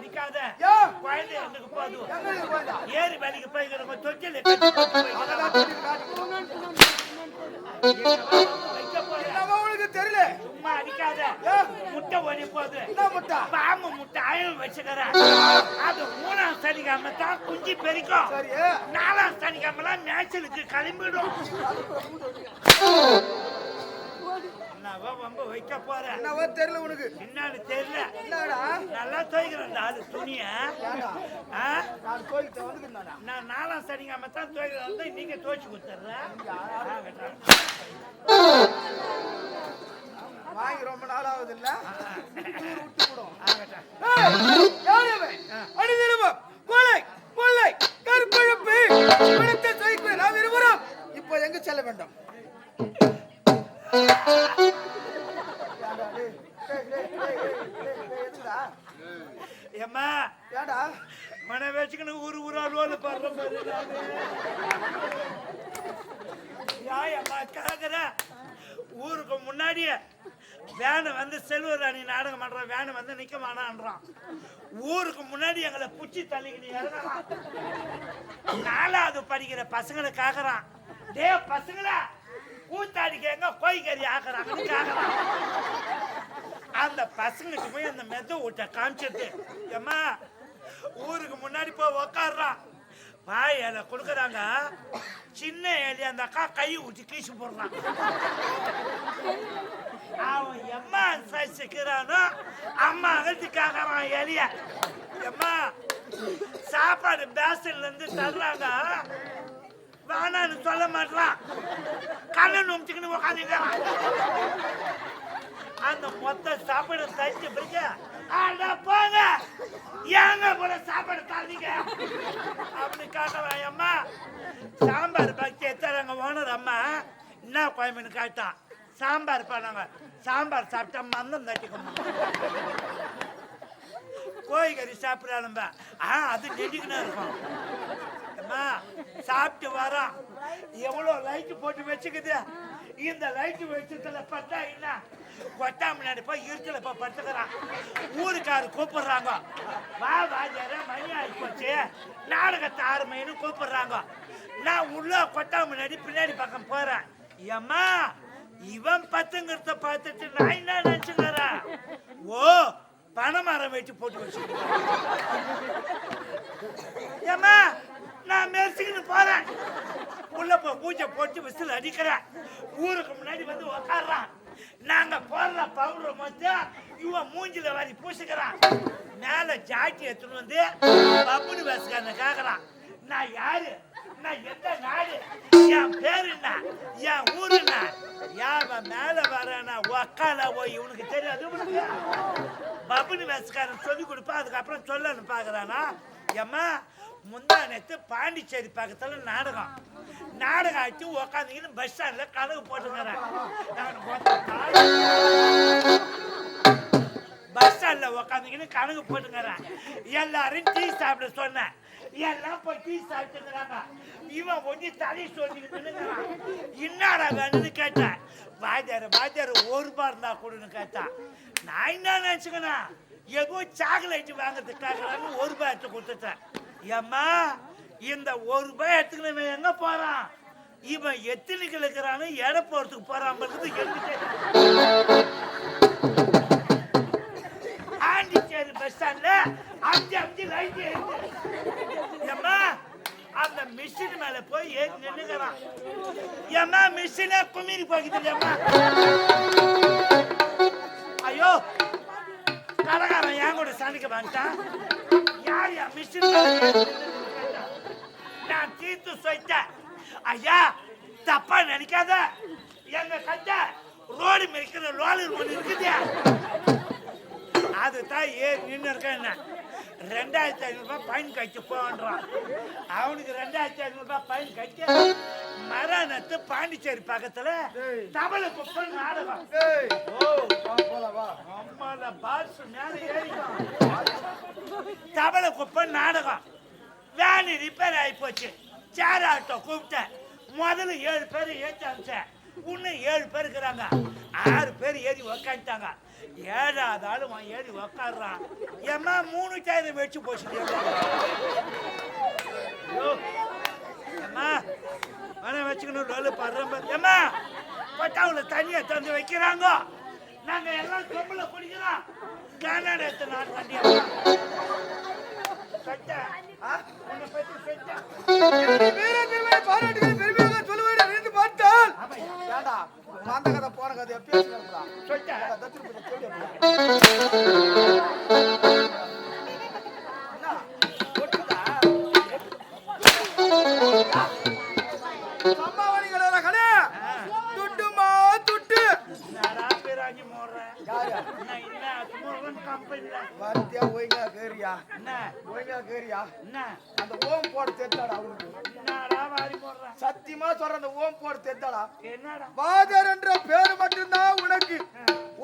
அடிக்காத? குழந்தை எனக்கு போதும்? ஏறி வேலைக்கு போய்க்கிறவங்க தொட்டில் தெரியல. சும்மா அடிக்காத? முட்டை என்ன முட்டை? பாம்பு முட்டை அயல் வச்சுக்கிறேன். அது மூணாம் சனிக்கிழமை தான் குஞ்சு பெருக்கும். நாலாம் சனிக்கிழமெல்லாம் மேய்ச்சலுக்கு கிளம்பிடும். என்னவோ வம்ப வைக்க போறேன் என்னவோ தெரியல உனக்கு. பின்னாடி தெரியல. என்னடா? நல்லா துவைக்கிறேன் ஆளு துணிய? நான் கோயிலுக்கு வந்துருந்தாடா நான் நாலாம் சனிக்கிழமை தான் துவைக்கிறேன் வந்து நீங்க துவைச்சு கொடுத்துட்றேன் வாங்கி ரொம்ப நாள் ஆகுது இல்ல விட்டு போடும். அணிதிருவம் கொலை கொள்ளை கற்பழிப்பு சைக்கு நாம் இருவரும் இப்போ எங்க செல்ல வேண்டும்? ஏம்மா ஏன்டா? மன வச்சுக்கணும் ஊரு ஊரா ரோல பாடுற மாதிரி கேக்குற ஊருக்கு முன்னாடியே வேனை வந்து செல்வராணி நாடகம் பண்ற வேனை வந்து நிக்க மாட்டான்றான் ஊருக்கு முன்னாடி எங்களை புச்சி தள்ளிக்கிட்டு நாலாவது படிக்கிற பசங்களை கேக்குறான். டே பசங்களா கூத்தாடிக்கங்க கோய்கறி ஆக்குறாங்கன்னு கேக்குறான் அந்த பசங்களுக்கு போய் அந்த மெத ஊட்ட காமிச்சிட்டு ஏம்மா ஊருக்கு முன்னாடி போய் உக்காடுறான் வாய் இலை கொடுக்குறாங்க. சின்ன ஏலி அந்த அக்கா கை ஊட்டி கீசு போடுறான் அவன் எம்மா சசிக்கிறானோ அம்மா அகழ்த்தி கேட்கறான் எலிய. எம்மா சாப்பாடு பேசன்ல இருந்து தர்றாங்க. வேணான்னு சொல்ல மாட்டான் கண்ணை நுமிச்சுக்கின்னு உட்காந்துக்கிறான் அந்த மொத்த சாப்பாடு தச்சு பிடிக்க ஆண்டா போங்க. ஏங்க கூட சாப்பாடு தரீங்க? அப்படி காட்டுறான் அம்மா சாம்பார் பக்தி எத்தரங்க ஓனர் அம்மா? என்ன குழம்புன்னு கேட்டான். சாம்பார் பண்ணாங்க சாம்பார் சாப்பிட்டா மந்தம் தட்டிக்கணும் கோழிக்கறி சாப்பிட்றானும்ப. ஆ அது நெடுக்குன்னு இருக்கும். அம்மா சாப்பிட்டு வரோம் எவ்வளோ லைட் போட்டு வச்சுக்குது? இந்த லைட் வச்சதுல பார்த்தா என்ன? கொட்டா முன்னாடி போய் இருட்டில் போய் படுத்துக்கிறான். ஊருக்காரு கூப்பிடுறாங்க. வா வாஜார மணி ஆகி போச்சு. நாடகத்தை ஆறு மணின்னு கூப்பிடுறாங்க. நான் உள்ள கொட்டாம முன்னாடி பின்னாடி பக்கம் போறேன். ஏம்மா இவன் பத்துங்கிறத பார்த்துட்டு நான் என்ன நினைச்சுக்கிறேன்? ஓ பனைமரம் வெட்டி போட்டு வச்சு ஏம்மா நான் மெரிச்சுக்கின்னு போறேன். உள்ள போ பூஜை போட்டு விசில் அடிக்கிறேன். ஊருக்கு முன்னாடி வந்து உக்காடுறான் நாங்க போடுற பவுடர் மட்டும் இவன் மூஞ்சில வாரி பூசிக்கிறான். மேல ஜாக்கி எடுத்துன்னு வந்து பப்புனு பேசுக்காரன கேக்குறான். நான் யாரு? நான் எந்த நாடு? என் பேரு என்ன என் ஊரு என்ன யாவன் மேல வரேன்னா உக்கால போய் இவனுக்கு தெரியாது இவனுக்கு பபுனி வேசுக்காரன் சொல்லி கொடுப்பா அதுக்கப்புறம் சொல்லணும் பாக்குறானா? ஏம்மா முந்தா நேற்று பாண்டிச்சேரி பக்கத்துல நாடகம். நாடகம் ஆச்சு உக்காந்துக்கின்னு பஸ் ஸ்டாண்ட்ல கதவு போட்டுக்கிறேன் ஸ்டாண்ட்ல கணக்கு போட்டுக்கிறேன் எல்லாரும் டீ சாப்பிட சொன்னேன். எல்லாம் போய் டீ சாப்பிட்டுங்கிறாங்க இவன் கொஞ்சம் தலை சொல்லிக்கிட்டு என்னடா வேணும்னு கேட்டேன். வாத்தியார் வாத்தியார் ஒரு ரூபாய் இருந்தா கொடுன்னு கேட்டான். நான் என்ன நினச்சிக்கணும் ஏதோ சாக்லேட் வாங்குறதுக்காக ஒரு ரூபாய் எடுத்து கொடுத்துட்டேன். ஏம்மா இந்த ஒரு ரூபாய் எடுத்துக்கணும் எங்க போறான்? இவன் எத்தனைக்கு இருக்கிறான்னு எடை போறதுக்கு போறான் எனக்கு பாண்டிச்சேரி பஸ் ஸ்டாண்ட்ல அஞ்சு அஞ்சு லைட் ஏம்மா அந்த மிஷின் மேல போய் ஏறி நின்னுக்கிறான். ஏம்மா மிஷினே குமிரி போகுது ஏம்மா. ஐயோ கடைக்காரன் என் கூட சனிக்க வந்துட்டான். யார் யா மிஷின் நான் தீர்த்து சொல்லிட்டேன் ஐயா தப்பா நினைக்காத. எங்க கட்ட ரோடு மிதிக்கிற லோலர் ஒன்று இருக்குது. அதுதான் ஏறி நின்று இருக்கேன் என்ன? ரெண்டாயிரத்தி ஐநூறுபா பயன் கழிச்சு போன்றான் அவனுக்கு ரெண்டாயிரத்தி ஐநூறுபா பயன் கழிச்சு மரணத்து பாண்டிச்சேரி பக்கத்துல தபல குப்பம் நாடகம் தபல குப்பம் நாடகம் வேன் ரிப்பேர் ஆகி போச்சு சேர் ஆட்டோ கூப்பிட்டேன். முதல்ல ஏழு பேர் ஏற்றி அமிச்சேன் இன்னும் ஏழு பேர் இருக்கிறாங்க. ஆறு பேர் ஏறி உக்காந்துட்டாங்க. ஏழாவது ஆளு அவன் ஏறி உக்காடுறான் ஏம்மா மூணு டயர் வச்சு போச்சு ஏம்மா மன வச்சுக்கணும் ரோல் படுறோம் ஏம்மா கொட்டாவில் தண்ணியை தந்து வைக்கிறாங்க. நாங்க எல்லாம் சொம்புல குடிக்கிறோம் கன்னட எடுத்து நான் தண்ணியா சட்ட உன்னை பத்தி சட்ட வீரத்தன்மை பாராட்டுகளை பெருமையாக சொல்லுவேன் நினைத்து பார்த்தால் ஆமாய்யா. வந்த கதை போன கதை வாத்தியா ஒழுங்கா கேரியா என்ன ஒழுங்கா கேரியா என்ன அந்த ஓம் போட தெத்தாடா அவனுக்கு? சத்தியமா சொல்ற அந்த ஓம் போட தெத்தாடா என்னடா? பாதர் என்ற பேரு மட்டும்தான் உனக்கு.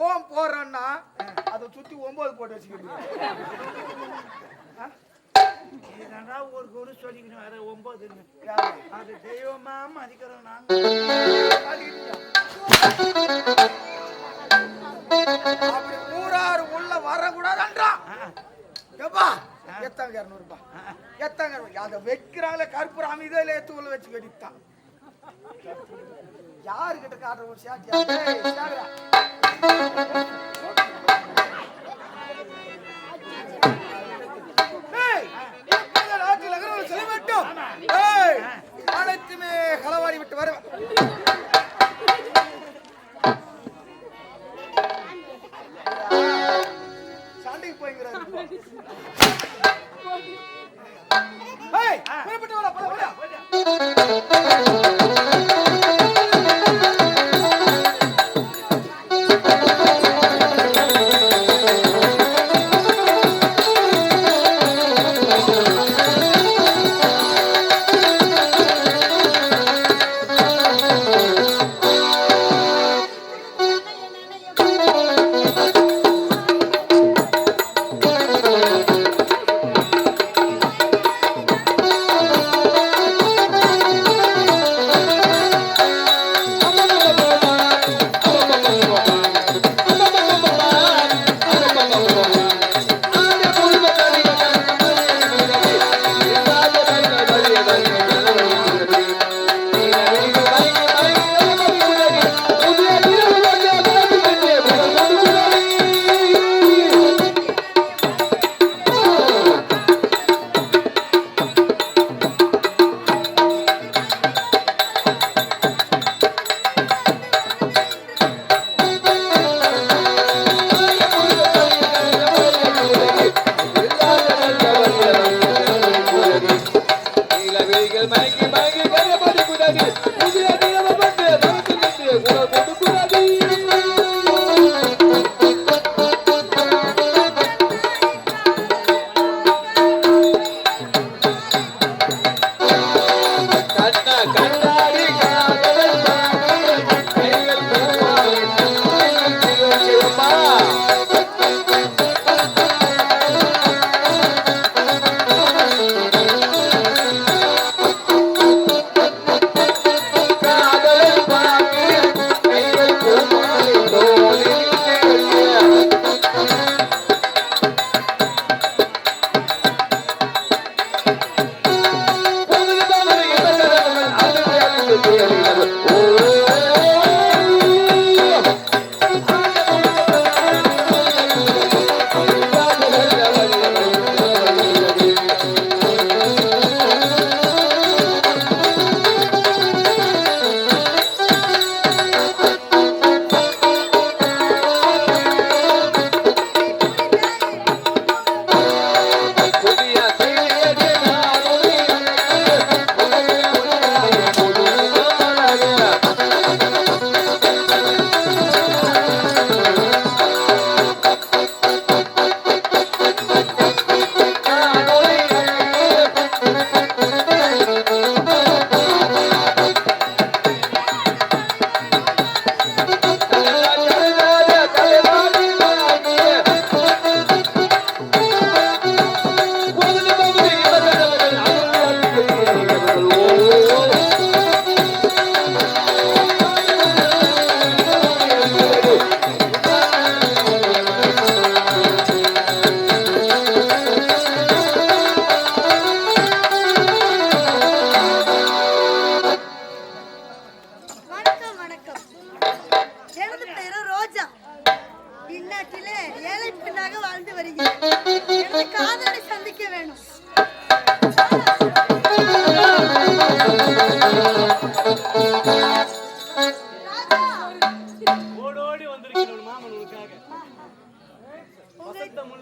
ஓம் போடுறன்னா அதை சுத்தி ஒன்பது போட்டு வச்சுக்கிட்டு இதெல்லாம் ஒரு ஒரு சொல்லிக்கணும் வேற ஒன்பதுன்னு? யாரு? அது தெய்வமா மதிக்கிறோம் நாங்க. அப்படி ஊரார் உள்ள வரக்கூடாதுன்றான் எப்பா? எத்தாங்க இரநூறு ரூபாய் எத்தாங்க அதை வைக்கிறாங்களே கற்பூரம் இதில் எடுத்து உள்ள வச்சு வெடித்தான் யாருக்கிட்ட காட்டுற ஒரு சாட்டியா ஏய், சாகுடா. ஏய், இந்த நாட்டில் அனைத்துமே களவாடி விட்டு வர சண்டைக்கு போய்ங்கிறாரு. ஏய், புறப்பட்டு வாடா, போடா, போடா. போடா. மயங்கி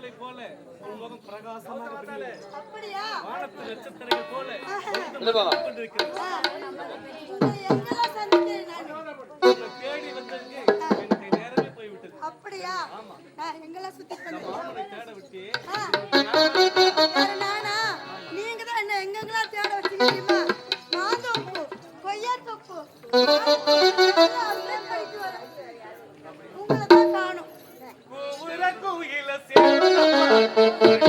முல்லை போல உன் முகம் பிரகாசமாக. அப்படியா? வானத்து நட்சத்திரங்கள் போல நான்? தேடி வந்ததுக்கு எனக்கு நேரமே போய்விட்டது. அப்படியா? ஆ, எங்கெல்லாம் சுத்தி தேட விட்டு நானா நீங்க தான் என்ன எங்கெங்கெல்லாம் தேட வச்சீங்க தெரியுமா? மாந்தோப்பு கொய்யா தொப்பு குயில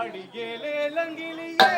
அடியேலே லங்கிலியே.